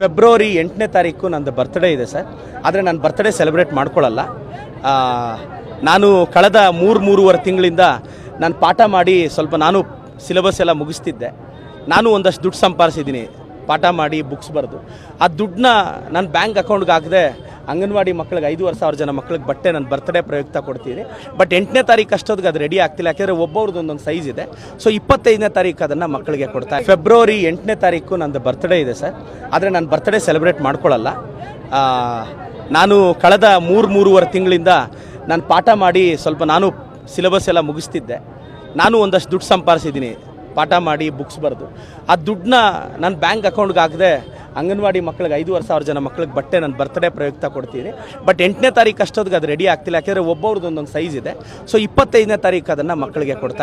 February ಎಂಟನೇ ತಾರೀಕು ನಂದು ಬರ್ತ್ಡೇ ಇದೆ ಸರ್. ಆದರೆ ನಾನು ಬರ್ತ್ಡೇ ಸೆಲೆಬ್ರೇಟ್ ಮಾಡ್ಕೊಳ್ಳಲ್ಲ. ನಾನು ಕಳೆದ ಮೂರು, ಮೂರುವರೆ ತಿಂಗಳಿಂದ ನಾನು ಪಾಠ ಮಾಡಿ ಸ್ವಲ್ಪ ನಾನು ಸಿಲೆಬಸ್ ಎಲ್ಲ ಮುಗಿಸ್ತಿದ್ದೆ. ನಾನು ಒಂದಷ್ಟು ದುಡ್ಡು ಸಂಪಾದಿಸಿದ್ದೀನಿ ಪಾಠ ಮಾಡಿ ಬುಕ್ಸ್ ಬರೆದು. ಆ ದುಡ್ಡನ್ನ ನನ್ನ ಬ್ಯಾಂಕ್ ಅಕೌಂಟ್ಗೆ ಹಾಕದೆ ಅಂಗನವಾಡಿ ಮಕ್ಕಳಿಗೆ ಐದೂವರೆ ಸಾವಿರ ಜನ ಮಕ್ಕಳಿಗೆ ಬಟ್ಟೆ ನನ್ನ ಬರ್ತ್ಡೇ ಪ್ರಯುಕ್ತ ಕೊಡ್ತೀನಿ. ಬಟ್ ಎಂಟನೇ ತಾರೀಕು ಅಷ್ಟೊತ್ತಿಗೆ ಅದು ರೆಡಿ ಆಗ್ತಿಲ್ಲ. ಯಾಕೆಂದರೆ ಒಬ್ಬೊಬ್ರದ್ದು ಒಂದೊಂದು ಸೈಜ್ ಇದೆ. ಸೊ ಇಪ್ಪತ್ತೈದನೇ ತಾರೀಕು ಅದನ್ನು ಮಕ್ಕಳಿಗೆ ಕೊಡ್ತಾ ಫೆಬ್ರವರಿ ಎಂಟನೇ ತಾರೀಕು ನಂದು ಬರ್ತ್ಡೇ ಇದೆ ಸರ್. ಆದರೆ ನಾನು ಬರ್ತ್ಡೇ ಸೆಲೆಬ್ರೇಟ್ ಮಾಡ್ಕೊಳ್ಳಲ್ಲ ನಾನು ಕಳೆದ ಮೂರು, ಮೂರುವರೆ ತಿಂಗಳಿಂದ ನಾನು ಪಾಠ ಮಾಡಿ ಸ್ವಲ್ಪ ನಾನು ಸಿಲೆಬಸ್ ಎಲ್ಲ ಮುಗಿಸ್ತಿದ್ದೆ. ನಾನು ಒಂದಷ್ಟು ದುಡ್ಡು ಸಂಪಾದಿಸಿದ್ದೀನಿ ಪಾಠ ಮಾಡಿ ಬುಕ್ಸ್ ಬರೆದು. ಆ ದುಡ್ಡನ್ನ ನನ್ನ ಬ್ಯಾಂಕ್ ಅಕೌಂಟ್ಗೆ ಹಾಕದೆ ಅಂಗನವಾಡಿ ಮಕ್ಳಿಗೆ ಐದೂವರೆ ಸಾವಿರ ಜನ ಮಕ್ಳಿಗೆ ಬಟ್ಟೆ ನಾನು ಬರ್ತ್ಡೇ ಪ್ರಯುಕ್ತ ಕೊಡ್ತೀನಿ. ಬಟ್ ಎಂಟನೇ ತಾರೀಕು ಅಷ್ಟೊತ್ತಿಗೆ ಅದು ರೆಡಿ ಆಗ್ತಿಲ್ಲ. ಯಾಕೆಂದರೆ ಒಬ್ಬರದ್ದು ಒಂದೊಂದು ಸೈಜ್ ಇದೆ. ಸೊ ಇಪ್ಪತ್ತೈದನೇ ತಾರೀಕು ಅದನ್ನು ಮಕ್ಕಳಿಗೆ ಕೊಡ್ತಾ